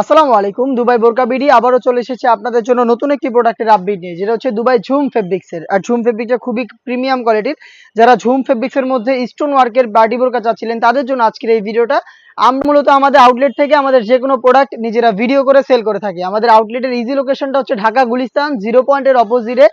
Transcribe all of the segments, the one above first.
আসসালামু আলাইকুম, দুবাই বোরকা বিডি আবারও চলে এসেছে আপনাদের জন্য নতুন একটি প্রোডাক্টের আপডেট নিয়ে, যেটা হচ্ছে দুবাই ঝুম ফেব্রিক্সের। আর ঝুম ফেব্রিকটা খুবই প্রিমিয়াম কোয়ালিটির যারা ঝুম ফেব্রিক্সের মধ্যে স্টোন ওয়ার্কের বাডি বোরকা চাচ্ছিলেন, তাদের জন্য আজকের এই ভিডিওটা আমরা মূলত আমাদের আউটলেট থেকে আমাদের যে কোনো প্রোডাক্ট নিজেরা ভিডিও করে সেল করে থাকি। আমাদের আউটলেটের ইজি লোকেশনটা হচ্ছে ঢাকা গুলিস্তান জিরো পয়েন্টের অপোজিটে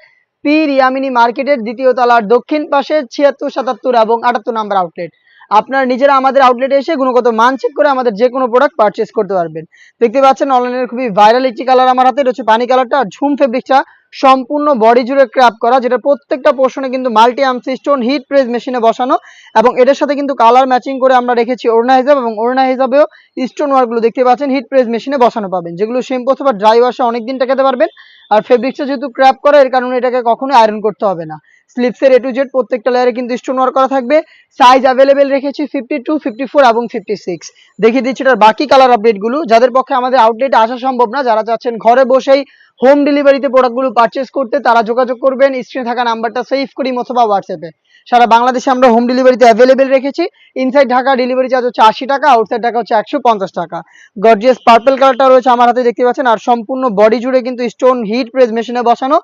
পি রিয়ামিনী মার্কেটের দ্বিতীয় তলার দক্ষিণ পাশে ছিয়াত্তর, সাতাত্তর এবং আটাত্তর নাম্বার আউটলেট আপনারা নিজেরা আমাদের আউটলেটে এসে গুণগত মান চেক করে আমাদের যে কোনো প্রোডাক্ট পারচেস করতে পারবেন। দেখতে পাচ্ছেন অনলাইনের খুবই ভাইরাল একটি কালার আমার হাতে হচ্ছে পানি কালারটা আর ঝুম ফেব্রিকটা সম্পূর্ণ বডি জুড়ে ক্র্যাপ করা, যেটা প্রত্যেকটা পোর্শনে কিন্তু মাল্টি আমসি স্টোন হিট প্রেস মেশিনে বসানো এবং এটার সাথে কিন্তু কালার ম্যাচিং করে আমরা রেখেছি ওড়না হিসাব এবং ওড়না হিসাবেও স্টোন ওয়ার্কগুলো দেখতে পাচ্ছেন হিট প্রেস মেশিনে বসানো পাবেন, যেগুলো শ্যাম্পু অথবা ড্রাই ওয়াশে অনেকদিন টেকাতে পারবেন। আর ফেব্রিক্সটা যেহেতু ক্র্যাপ করা, এর কারণে এটাকে কখনোই আয়রন করতে হবে না। স্লিপসের এ টু জেড প্রত্যেকটা লেয়ারে কিন্তু স্টোন করা থাকবে। সাইজ অ্যাভেলেবেল রেখেছি ফিফটি টু ফিফটি ফোর এবং ফিফটি সিক্স দেখিয়ে দিচ্ছি এটার বাকি কালার আপডেটগুলো যাদের পক্ষে আমাদের আউটলেটে আসা সম্ভব না, যারা চাচ্ছেন ঘরে বসেই হোম ডেলিভারিতে প্রোডাক্টগুলো পারচেস করতে তারা যোগাযোগ করবেন স্ক্রিনে থাকা নাম্বারটা সেভ করি অথবা হোয়াটসঅ্যাপে সারা বাংলাদেশে আমরা হোম ডেলিভারিতে অ্যাভেলেবেল রেখেছি। ইনসাইড ঢাকা ডেলিভারি চার্জ হচ্ছে আশি টাকা আউটসাইড ঢাকা হচ্ছে একশো পঞ্চাশ টাকা। গর্জিয়াস পার্পল কালারটা রয়েছে আমার হাতে দেখতে পাচ্ছেন, আর সম্পূর্ণ বডি জুড়ে কিন্তু স্টোন হিট প্রেস মেশিনে বসানো।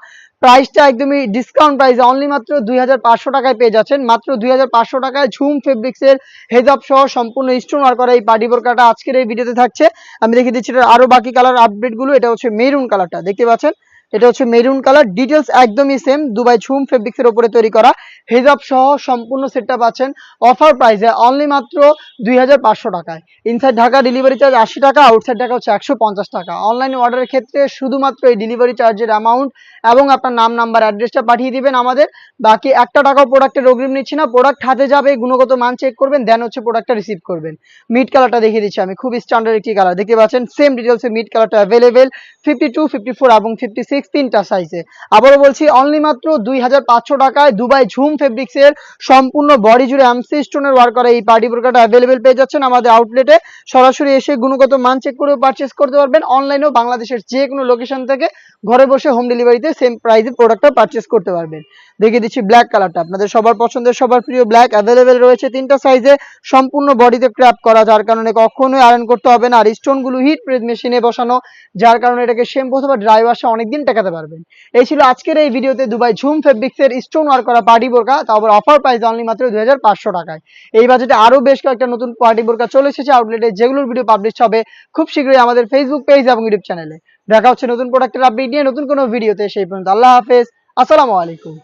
প্রাইসটা একদমই ডিসকাউন্ট প্রাইসে অনলি মাত্র দুই হাজার পাঁচশো টাকায় পেয়ে যাচ্ছেন। মাত্র দুই হাজার পাঁচশো টাকায় ঝুম ফেব্রিক্সের হেজাব সহ সম্পূর্ণ স্টোন আর করা এই পার্টি বোরকাটা আজকের এই ভিডিওতে থাকছে। আমি দেখিয়ে দিচ্ছি এটার আরও বাকি কালার আপডেটগুলো এটা হচ্ছে মেরুন কালারটা দেখতে পাচ্ছেন। এটা হচ্ছে মেরুন কালার ডিটেলস একদমই সেম দুবাই ছুম ফেব্রিক্স এর উপরে তৈরি করা হেজাব সহ সম্পূর্ণ সেটটা পাচ্ছেন অফার প্রাইসে অনলি মাত্র দুই হাজার পাঁচশো টাকায়। ইনসাইড ঢাকা ডেলিভারি চার্জ আশি টাকা আউটসাইড ঢাকা হচ্ছে একশো পঞ্চাশ টাকা। অনলাইনে অর্ডারের ক্ষেত্রে শুধুমাত্র এই ডেলিভারি চার্জের অ্যামাউন্ট এবং আপনার নাম নাম্বার অ্যাড্রেসটা পাঠিয়ে দিবেন আমাদের। বাকি একটা টাকাও প্রোডাক্টের অগ্রিম নিচ্ছি না প্রোডাক্ট হাতে যাবে, গুণগত মান চেক করবেন দেন হচ্ছে প্রোডাক্টটা রিসিভ করবেন। মিড কালারটা দেখিয়ে দিচ্ছি আমি খুব স্ট্যান্ডার্ড একটি কালার দেখতে পাচ্ছেন সেম ডিটেলসে মিড কালারটা available fifty two fifty four এবং ফিফটি সিক্স তিনটা সাইজে আবারও বলছি অনলি মাত্র দুই হাজার পাঁচশো টাকায় দুবাই ঝুম ফেব্রিক্সের সম্পূর্ণ বডি জুড়ে এমসি স্টোনের ওয়ার্ক করা এই পার্টি বোরকাটা অ্যাভেলেবেল পেয়ে যাচ্ছেন আমাদের আউটলেটে সরাসরি এসে গুণগত মান চেক করেও পারচেস করতে পারবেন। অনলাইনেও বাংলাদেশের যে কোনো লোকেশন থেকে ঘরে বসে হোম ডেলিভারিতে সেম প্রাইসে প্রোডাক্টটা পারচেস করতে পারবেন। দেখিয়ে দিচ্ছি ব্ল্যাক কালারটা আপনাদের সবার পছন্দের, সবার প্রিয় ব্ল্যাক অ্যাভেলেবেল রয়েছে তিনটা সাইজে সম্পূর্ণ বডিতে ক্র্যাপ করা, যার কারণে কখনোই আয়রন করতে হবে না। আর স্টোনগুলো হিট প্রেস মেশিনে বসানো, যার কারণে এটাকে শ্যাম্পু অথবা ড্রাই ওয়াশে অনেকদিন টেকাতে পারবেন। এই ছিল আজকের এই ভিডিওতে দুবাই ঝুম ফেব্রিক্সের স্টোন ওয়ার্ক করা পার্টি বোরকা, তারপর অফার প্রাইস অনলি মাত্র দুই হাজার পাঁচশো টাকায়। এই বাজেটে আরও বেশ কয়েকটা নতুন পার্টি বোরকা চলে এসেছে। আউটলেটে যেগুলোর ভিডিও পাবলিশ হবে খুব শীঘ্রই আমাদের ফেসবুক পেজ এবং ইউটিউব চ্যানেলে দেখা হচ্ছে নতুন প্রোডাক্টের আপডেট নিয়ে নতুন কোনো ভিডিওতে সেই পর্যন্ত আল্লাহ হাফেজ। আসসালামু আলাইকুম।